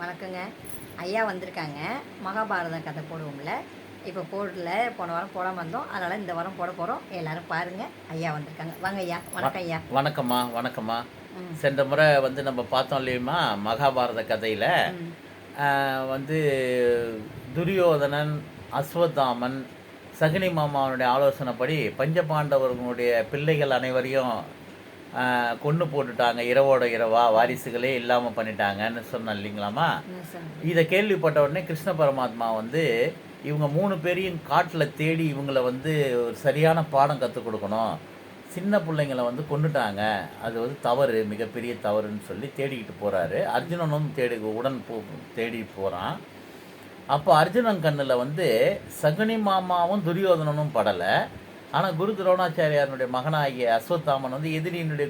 வணக்கங்க. ஐயா வந்திருக்காங்க. மகாபாரத கதை போடுவோம்ல. இப்போ போடல போன வாரம் போடாம வந்தோம் அதனால் இந்த வாரம் போட போகிறோம் எல்லாரும் பாருங்க. ஐயா வந்திருக்காங்க. வாங்க ஐயா. வணக்கம் ஐயா. வணக்கம்மா வணக்கம்மா. சென்ற முறை வந்து நம்ம பார்த்தோம் இல்லையுமா மகாபாரத கதையில். வந்து துரியோதனன் அஸ்வத்தாமன் சகுனி மாமாவனுடைய ஆலோசனைப்படி பஞ்சபாண்டவர்களுடைய பிள்ளைகள் அனைவரையும் கொன்று போட்டுட்டாங்க. இரவோட இரவா வாரிசுகளே இல்லாமல் பண்ணிட்டாங்கன்னு சொன்னேன் இல்லைங்களாம்மா ம், சொல்லுங்க. இதை கேள்விப்பட்ட உடனே கிருஷ்ண பரமாத்மா வந்து இவங்க மூணு பேரையும் காட்டில் தேடி இவங்களை வந்து ஒரு சரியான பாடம் கற்றுக் கொடுக்கணும். சின்ன பிள்ளைங்களை வந்து கொண்டுட்டாங்க அது வந்து தவறு மிகப்பெரிய தவறுன்னு சொல்லி தேடிக்கிட்டு போகிறாரு அர்ஜுனனும் தேடி உடன் போ தேடி போகிறான் அப்போ அர்ஜுனன் கண்ணில் வந்து சகுனி மாமாவும் துரியோதனனும் படலை. ஆனால் குரு துரோணாச்சாரியாருடைய மகனாகிய அஸ்வத்தாமன் வந்து எதிரியினுடைய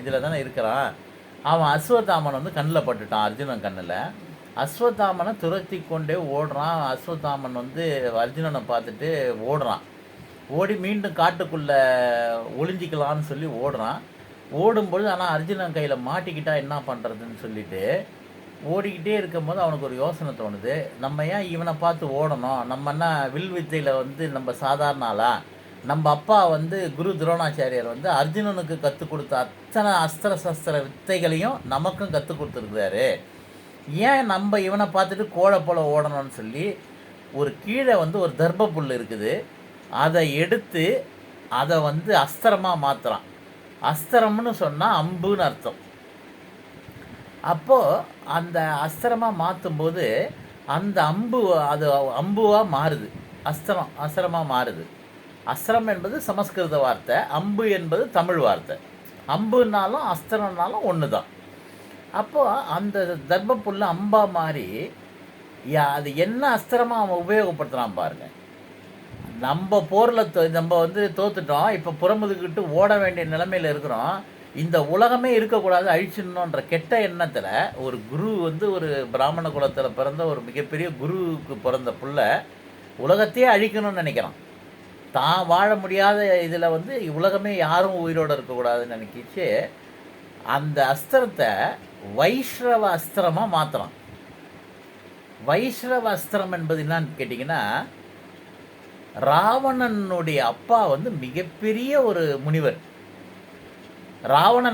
இதில் தானே இருக்கிறான். அவன் அஸ்வத்தாமன் வந்து கண்ணில் பட்டுட்டான் அர்ஜுனன் கண்ணில். அஸ்வத்தாமனை துரத்தி கொண்டே ஓடுறான். அஸ்வத்தாமன் வந்து அர்ஜுனனை பார்த்துட்டு ஓடுறான். ஓடி மீண்டும் காட்டுக்குள்ளே ஒளிஞ்சிக்கலாம்னு சொல்லி ஓடுறான். ஓடும்பொழுது ஆனால் அர்ஜுனன் கையில் மாட்டிக்கிட்டா என்ன பண்ணுறதுன்னு சொல்லிட்டு ஓடிக்கிட்டே இருக்கும்போது அவனுக்கு ஒரு யோசனை தோணுது. நம்ம ஏன் இவனை பார்த்து ஓடணும்? நம்ம என்ன வில் வித்தையில் வந்து நம்ம சாதாரண ஆளா? நம்ம அப்பா வந்து குரு துரோணாச்சாரியார் வந்து அர்ஜுனனுக்கு கற்றுக் கொடுத்த அத்தனை அஸ்திர சஸ்திர வித்தைகளையும் நமக்கும் கற்றுக் கொடுத்துருக்குறாரு. ஏன் நம்ம இவனை பார்த்துட்டு கோழை போல ஓடணும்னு சொல்லி ஒரு கீழே வந்து ஒரு தர்ப புல் இருக்குது. அதை எடுத்து அதை வந்து அஸ்திரமாக மாற்றுறான் அஸ்திரம்னு சொன்னால் அம்புன்னு அர்த்தம். அப்போது அந்த அஸ்திரமாக மாற்றும்போது அந்த அம்பு அது அம்புவாக மாறுது. அஸ்திரம் அஸ்திரமாக மாறுது. அஸ்திரம் என்பது சமஸ்கிருத வார்த்தை அம்பு என்பது தமிழ் வார்த்தை. அம்புனாலும் அஸ்திரம்னாலும் ஒன்று தான் அப்போது அந்த தர்ப்பப்புல்ல அம்பா மாதிரி யா- அது என்ன அஸ்திரமாக அவன் உபயோகப்படுத்துகிறான் பாருங்க. நம்ம போரில் நம்ம வந்து தோத்துட்டோம் இப்போ புறமுதுகிட்டு ஓட வேண்டிய நிலைமையில் இருக்கிறோம். இந்த உலகமே இருக்கக்கூடாது அழிச்சிடணுன்ற கெட்ட எண்ணத்தில் ஒரு குரு வந்து ஒரு பிராமண குலத்தில் பிறந்த ஒரு மிகப்பெரிய குருவுக்கு பிறந்த புள்ள உலகத்தையே அழிக்கணும்னு நினைக்கிறான். தான் வாழ முடியாத இதில் வந்து உலகமே யாரும் உயிரோடு இருக்கக்கூடாதுன்னு நினைக்கிச்சு. அந்த அஸ்திரத்தை வைஷ்ரவ அஸ்திரமாக மாற்றலாம் வைஷ்ணவ அஸ்திரம் என்பது என்னன்னு கேட்டிங்கன்னா ராவணனுடைய அப்பா வந்து மிகப்பெரிய ஒரு முனிவர். ராவணன்